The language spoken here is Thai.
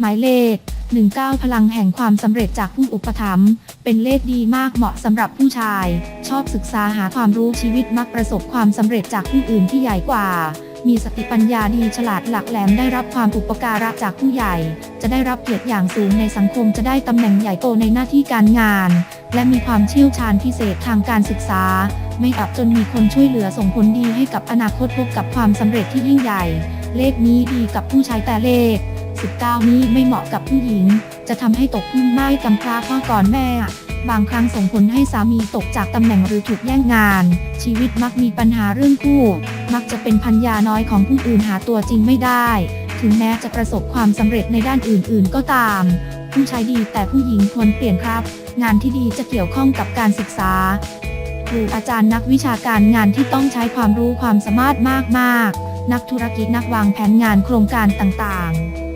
หมายเลข 19 พลังแห่งความสำเร็จจากผู้อุปถัมภ์เป็นเลขดีมากเหมาะสำหรับผู้ชาย ชอบศึกษาหาความรู้ชีวิตมักประสบความสำเร็จจากผู้อื่นที่ใหญ่กว่า มีสติปัญญาดีฉลาดหลักแหลมได้รับความอุปการะจากผู้ใหญ่ จะได้รับเกียรติอย่างสูงในสังคมจะได้ตำแหน่งใหญ่โตในหน้าที่การงาน และมีความเชี่ยวชาญพิเศษทางการศึกษา ไม่อับจนมีคนช่วยเหลือส่งผลดีให้กับอนาคตพบกับความสำเร็จที่ยิ่งใหญ่ เลขนี้ดีกับผู้ชายแต่เลข 19 นี้ไม่เหมาะกับผู้หญิง จะทำให้ตกพึ่งไม้กำพร้าพ่อก่อนแม่ บางครั้งส่งผลให้สามีตกจากตำแหน่งหรือถูกแย่งงาน ชีวิตมักมีปัญหาเรื่องคู่ มักจะเป็นพันยาน้อยของผู้อื่นหาตัวจริงไม่ได้ ถึงแม้จะประสบความสำเร็จในด้านอื่น ๆ ก็ตาม ผู้ชายดีแต่ผู้หญิงควรเปลี่ยนครับ งานที่ดีจะเกี่ยวข้องกับการศึกษาครูอาจารย์นักวิชาการงานที่ต้องใช้ความรู้ความสามารถมากๆ นักธุรกิจนักวางแผนงานโครงการต่างๆ